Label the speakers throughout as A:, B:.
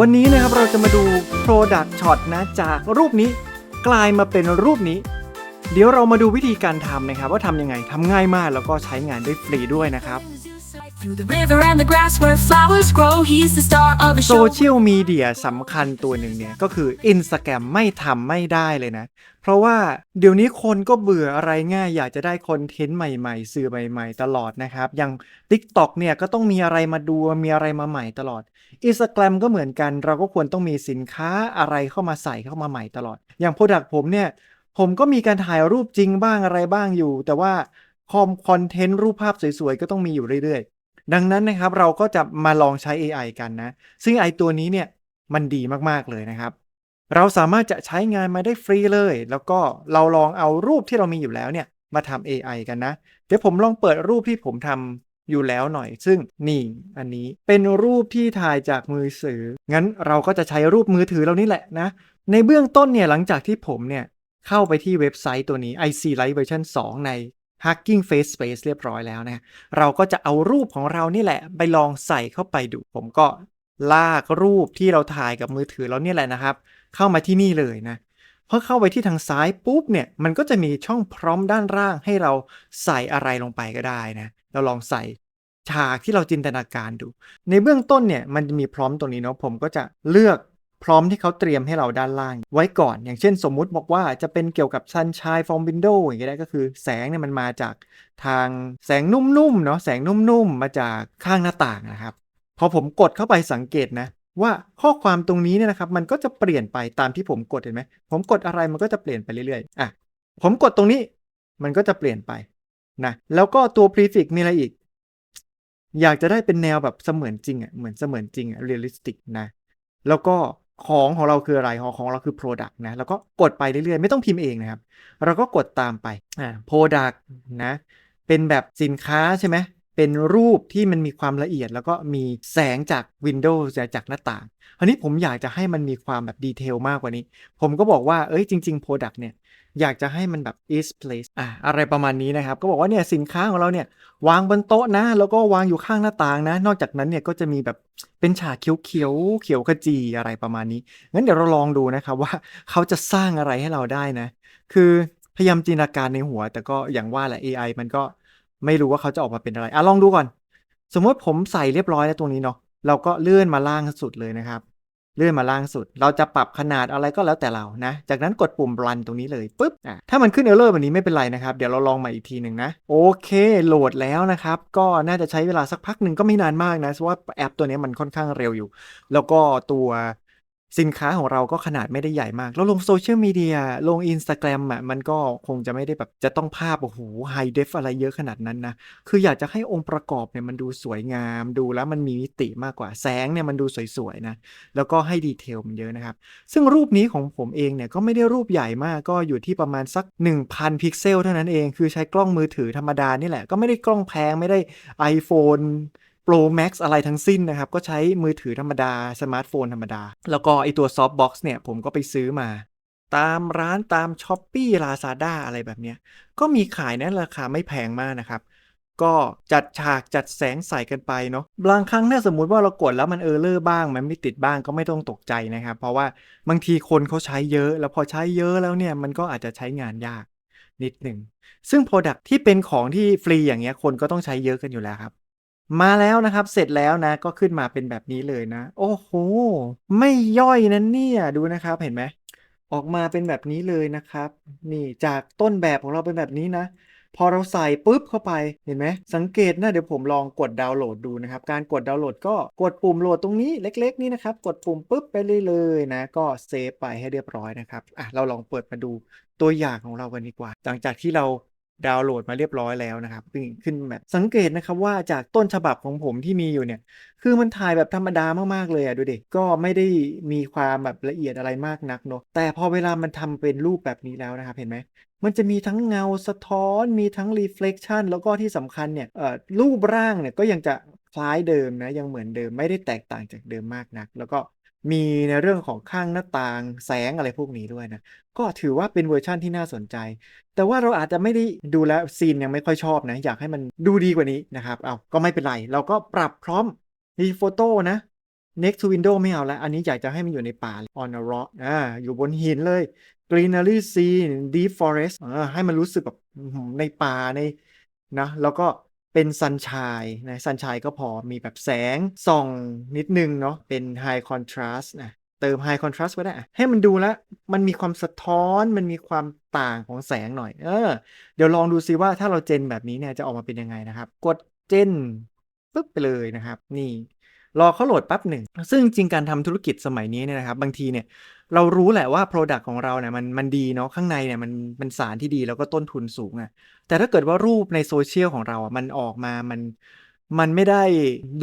A: วันนี้นะครับเราจะมาดู Product Shot นะจากรูปนี้กลายมาเป็นรูปนี้ เดี๋ยวเรามาดูวิธีการทำนะครับ ว่าทำยังไงทำง่ายมากแล้วก็ใช้งานได้ฟรีด้วยนะครับ โซเชียลมีเดียสำคัญตัวหนึ่งเนี่ย ก็คือ Instagram ไม่ทำไม่ได้เลยนะ เพราะว่าเดี๋ยวนี้คนก็เบื่ออะไรง่าย อยากจะได้คอนเทนต์ใหม่ๆ สื่อใหม่ๆ ตลอดนะครับ อย่าง TikTok เนี่ยก็ต้องมีอะไรมาดูมีอะไรมาใหม่ตลอด Instagram ก็เหมือนกัน เราก็ควรต้องมีสินค้าอะไรเข้ามาใส่เข้ามาใหม่ตลอด อย่างโปรดักผมเนี่ยผมก็มีการถ่ายรูปจริงบ้างอะไรบ้างอยู่ แต่ว่า คอมคอนเทนต์รูปภาพสวยๆ ก็ต้องมีอยู่เรื่อยๆ ดังนั้นนะครับเราก็จะมาลองใช้ AI กันนะ ซึ่งไอตัวนี้เนี่ยมันดีมากๆเลยนะครับ เราสามารถจะใช้งานมาได้ฟรีเลย แล้วก็เราลองเอารูปที่เรามีอยู่แล้วเนี่ยมาทำ AI กันนะ เดี๋ยวผมลองเปิดรูปที่ผมทำอยู่แล้วหน่อย ซึ่งนี่อันนี้เป็นรูปที่ถ่ายจากมือถือ งั้นเราก็จะใช้รูปมือถือเรานี่แหละนะ ในเบื้องต้นเนี่ยหลังจากที่ผมเนี่ยเข้าไปที่เว็บไซต์ตัวนี้ IC Live Version 2 ใน Hacking Face Space เรียบร้อยแล้วนะ เราก็จะเอารูปของเรานี่แหละ ไปลองใส่เข้าไปดู ผมก็ลากรูปที่เราถ่ายกับมือถือเราเนี่ยแหละนะครับ เข้ามาที่นี่เลยนะพอเข้าไปที่ทางซ้ายปุ๊บเนี่ย มันก็จะมีช่องพร้อมด้านล่างให้เราใส่อะไรลงไปก็ได้นะ เราลองใส่ฉากที่เราจินตนาการดู ในเบื้องต้นเนี่ย มันจะมีพร้อมตรงนี้เนาะ ผมก็จะเลือก พร้อมที่เขาเตรียมให้เราด้านล่าง ไว้ก่อนอย่างเช่นสมมุติบอกว่าจะเป็นเกี่ยวกับ Sunshine from Window อย่างเงี้ยได้ก็คือแสงเนี่ยมันมาจากทางแสงนุ่มๆเนาะแสงนุ่มๆมาจากข้างหน้าต่างนะครับพอผมกดเข้าไปสังเกตนะว่าข้อความตรงนี้เนี่ยนะครับมันก็จะเปลี่ยนไปตามที่ผมกดเห็นไหมผมกดอะไรมันก็จะเปลี่ยนไปเรื่อยๆอะผมกดตรงนี้มันก็จะเปลี่ยนไปนะแล้วก็ตัว prefix มีอะไรอีก อยากจะได้เป็นแนวแบบเสมือนจริงอะเหมือนเสมือนจริงอะเรียลลิสติกนะแล้วก็ ของของเราคืออะไรของของเราคือ Product นะแล้วก็กดไปเรื่อยๆ ไม่ต้องพิมพ์เองนะครับ เราก็กดตามไปอ่า Product นะเป็นแบบสินค้าใช่ไหม เป็นรูปที่มันมีความละเอียด แล้วก็มีแสงจาก Windows จากหน้าต่างคราวนี้ผมอยากจะให้มันมีความแบบดีเทลมากกว่านี้ ผมก็บอกว่าเอ้ยจริง ๆ Product เนี่ยอยากจะให้มันแบบ is place อะอะไรประมาณนี้นะครับ ก็บอกว่าเนี่ยสินค้าของเราเนี่ยวางบนโต๊ะนะ แล้วก็วางอยู่ข้างหน้าต่างนะ นอกจากนั้นเนี่ยก็จะมีแบบเป็นฉากเขียวเขียวๆเขียวขจีอะไรประมาณนี้ งั้นเดี๋ยวเราลองดูนะครับว่าเขาจะสร้างอะไรให้เราได้นะ คือพยายามจินตนาการในหัว แต่ก็อย่างว่าแหละ AI มันก็ ไม่รู้ว่าเขาจะออกมาเป็นอะไรอะลองดูก่อน สมมติผมใส่เรียบร้อยแล้วตรงนี้เนาะเราก็เลื่อนมาล่างสุดเลยนะครับ เลื่อนมาล่างสุด เราจะปรับขนาดอะไรก็แล้วแต่เรานะ จากนั้นกดปุ่ม run ตรงนี้เลยปุ๊บอะถ้ามันขึ้น error แบบนี้ไม่เป็นไรนะครับ เดี๋ยวเราลองใหม่อีกทีหนึ่งนะ โอเคโหลดแล้วนะครับ ก็น่าจะใช้เวลาสักพักหนึ่งก็ไม่นานมากนะเพราะว่าแอปตัวนี้มันค่อนข้างเร็วอยู่ แล้วก็ตัว สินค้าของเราก็ขนาดไม่ได้ใหญ่มาก แล้วลงโซเชียลมีเดียลง Instagram อะมันก็คงจะไม่ได้แบบจะต้องภาพ โอ้โหไฮเดฟอะไรเยอะขนาดนั้นนะ คืออยากจะให้องค์ประกอบเนี่ยมันดูสวยงามดูแล้วมันมีมิติมากกว่าแสงเนี่ยมันดูสวยๆนะ แล้วก็ให้ดีเทลมันเยอะนะครับ ซึ่งรูปนี้ของผมเองเนี่ยก็ไม่ได้รูปใหญ่มากก็อยู่ที่ประมาณสัก 1,000 พิกเซลเท่านั้นเอง คือใช้กล้องมือถือธรรมดานี่แหละก็ไม่ได้กล้องแพงไม่ได้ iPhone Pro Max อะไรทั้งสิ้นนะครับ ก็ใช้มือถือธรรมดา สมาร์ทโฟนธรรมดา แล้วก็ไอตัวซอฟต์บ็อกซ์เนี่ย ผมก็ไปซื้อมา ตามร้านตาม s h อ p e e Lazada อะไรแบบเนี้ย ก็มีขายนะราคาไม่แพงมากนะครับ ก็จัดฉากจัดแสงใส่กันไปเนาะบางครั้งถ้าสมมุติว่าเรากดแล้วมันเออร์เลอร์บ้าง มันไม่ติดบ้างก็ไม่ต้องตกใจนะครับ เพราะว่าบางทีคนเขาใช้เยอะ แล้วพอใช้เยอะแล้วเนี่ยมันก็อาจจะใช้งานยากนิดหนึ่ง ซึ่ง Product ที่เป็นของที่ฟรีอย่างเงี้ยคนก็ต้องใช้เยอะกันอยู่แล้วครับ มาแล้วนะครับ เสร็จแล้วนะ ก็ขึ้นมาเป็นแบบนี้เลยนะ โอ้โหไม่ย่อยนะเนี่ย ดูนะครับเห็นไหม ออกมาเป็นแบบนี้เลยนะครับ นี่จากต้นแบบของเราเป็นแบบนี้นะ พอเราใส่ปุ๊บเข้าไป เห็นไหม สังเกตนะ เดี๋ยวผมลองกดดาวน์โหลดดูนะครับ การกดดาวน์โหลดก็กดปุ่มโหลดตรงนี้เล็ก ๆ นี่นะครับ กดปุ่มปุ๊บไปเลยๆนะ ก็เซฟไปให้เรียบร้อยนะครับ อะ เราลองเปิดมาดูตัวอย่างของเรากันดีกว่า หลังจากที่เรา ดาวน์โหลดมาเรียบร้อยแล้วนะครับขึ้นขึ้นแบบสังเกตนะครับว่าจากต้นฉบับของผมที่มีอยู่เนี่ย คือมันถ่ายแบบธรรมดามากๆเลยอะดูดิก็ไม่ได้มีความแบบละเอียดอะไรมากนักเนอะแต่พอเวลามันทำเป็นรูปแบบนี้แล้วนะครับเห็นไหมมันจะมีทั้งเงาสะท้อนมีทั้ง reflection แล้วก็ที่สำคัญเนี่ยเออรูปร่างเนี่ยก็ยังจะคล้ายเดิมนะยังเหมือนเดิมไม่ได้แตกต่างจากเดิมมากนัก แล้วก็ มีในเรื่องของข้างหน้าต่างแสงอะไรพวกนี้ด้วยนะ ก็ถือว่าเป็นเวอร์ชั่นที่น่าสนใจ แต่ว่าเราอาจจะไม่ได้ดูแลซีนยังไม่ค่อยชอบนะ อยากให้มันดูดีกว่านี้นะครับ เอาก็ไม่เป็นไร เราก็ปรับพร้อมมีโฟโต้นะ next to window ไม่เอาแล้ว อันนี้อยากจะให้มันอยู่ในป่า on a rock อ่าอยู่บนหินเลย greenery scene deep forest อ่าให้มันรู้สึกแบบในป่าในนะแล้วก็ เป็นซันช e นะซันช e ก็พอมีแบบแสงส่องนิดนึงเนาะเป็นไฮคอนทราสต์นะเติมไฮคอนทราสต์ไว้ได้ ให้มันดูแล้วมันมีความสะท้อนมันมีความต่างของแสงหน่อย เออ เดี๋ยวลองดูซิว่าถ้าเราเจนแบบนี้เนี่ยจะออกมาเป็นยังไงนะครับ กดเจนปึ๊บไปเลยนะครับ นี่ รอเขาโหลดแป๊บหนึ่ง ซึ่งจริงการทำธุรกิจสมัยนี้เนี่ยนะครับ บางทีเนี่ยเรารู้แหละว่า Product ของเราเนี่ยมันมันดีเนาะข้างในเนี่ยมันมันสารที่ดีแล้วก็ต้นทุนสูงอะแต่ถ้าเกิดว่ารูปในโซเชียลของเราอะมันออกมามันมันไม่ได้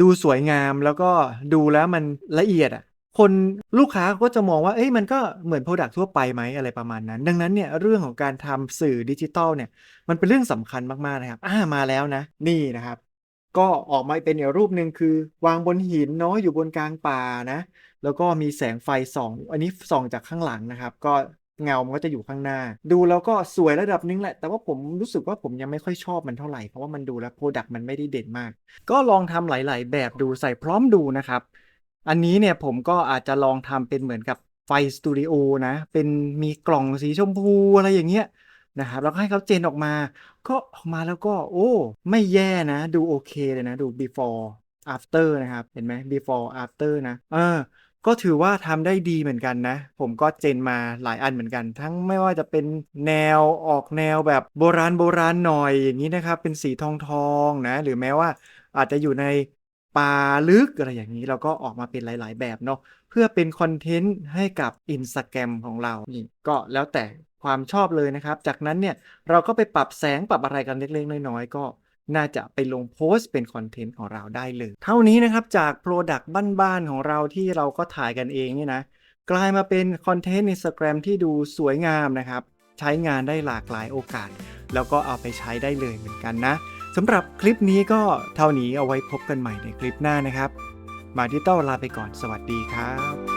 A: ดูสวยงามแล้วก็ดูแล้วมันละเอียดอะคนลูกค้าก็จะมองว่าเอ้ยมันก็เหมือน Product ทั่วไปไหมอะไรประมาณนั้น ดังนั้นเนี่ยเรื่องของการทำสื่อดิจิทัลเนี่ยมันเป็นเรื่องสำคัญมากๆนะครับอ่ามาแล้วนะ นี่นะครับ ก็ออกมาเป็นอีกรูปหนึ่งคือ วางบนหินเนาะอยู่บนกลางป่านะ แล้วก็มีแสงไฟส่อง อันนี้ส่องจากข้างหลังนะครับ ก็เงา มันก็จะอยู่ข้างหน้า ดูแล้วก็สวยระดับหนึงแหละ แต่ว่าผมรู้สึกว่าผมยังไม่ค่อยชอบมันเท่าไหร่ เพราะว่ามันดูแล้วโปรดักต์มันไม่ได้เด่นมาก ก็ลองทำหลาย ๆ แบบดูใส่พร้อมดูนะครับ อันนี้เนี่ยผมก็อาจจะลองทำเป็นเหมือนกับไฟสตูดิโอนะ เป็นมีกล่องสีชมพูอะไรอย่างเงี้ยนะครับ แล้วก็ให้เขาเจนออกมา ก็ออกมาแล้วก็ โอ้ ไม่แย่นะ ดูโอเคเลยนะดู before after นะครับ เห็นไหม before after นะ เออ ก็ถือว่าทำได้ดีเหมือนกันนะ ผมก็เจนมาหลายอันเหมือนกัน ทั้งไม่ว่าจะเป็นแนวออกแนวแบบโบราณโบราณหน่อยอย่างนี้นะครับ เป็นสีทองทองๆนะ หรือแม้ว่าอาจจะอยู่ในป่าลึกอะไรอย่างนี้เราก็ออกมาเป็นหลาย ๆ แบบเนาะเพื่อเป็นคอนเทนต์ให้กับ Instagram ของเรานี่ก็แล้วแต่ ความชอบเลยนะครับ จากนั้นเนี่ยเราก็ไปปรับแสงปรับอะไรกันเล็กๆ น้อยๆ ก็น่าจะไปลงโพสต์เป็นคอนเทนต์ของเราได้เลย เท่านี้นะครับจาก Product บ้านๆของเราที่เราก็ถ่ายกันเองเนี่ยนะกลายมาเป็นคอนเทนต์ Instagram ที่ดูสวยงามนะครับ ใช้งานได้หลากหลายโอกาส แล้วก็เอาไปใช้ได้เลยเหมือนกันนะสำหรับคลิปนี้ก็เท่านี้เอาไว้พบกันใหม่ในคลิปหน้านะครับ มาดิจิตอลลาไปก่อนสวัสดีครับ